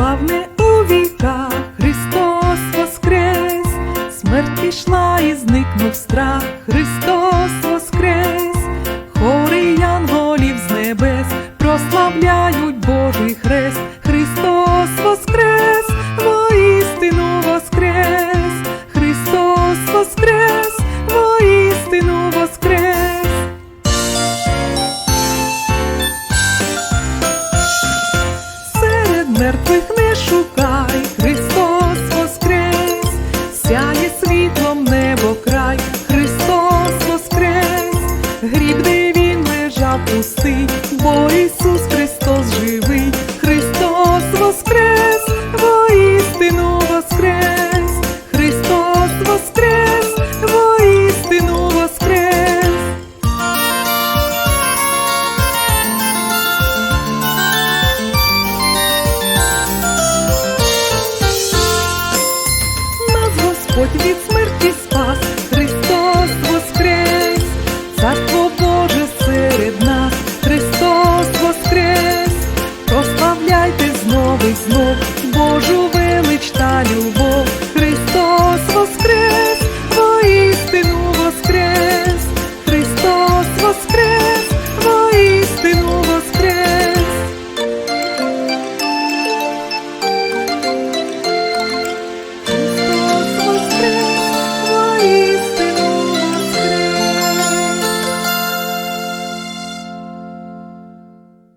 славне у віках, Христос воскрес, смерть пішла і зникнув страх, Христос воскрес, хори янголів з небес прославляють Божий хрест, Христос воскрес, воістину воскрес, Христос воскрес, воістину воскрес. Мертвих не шукай, Христос воскрес, сяє світлом небо край, Христос воскрес, гріб, де він лежав у Portuguese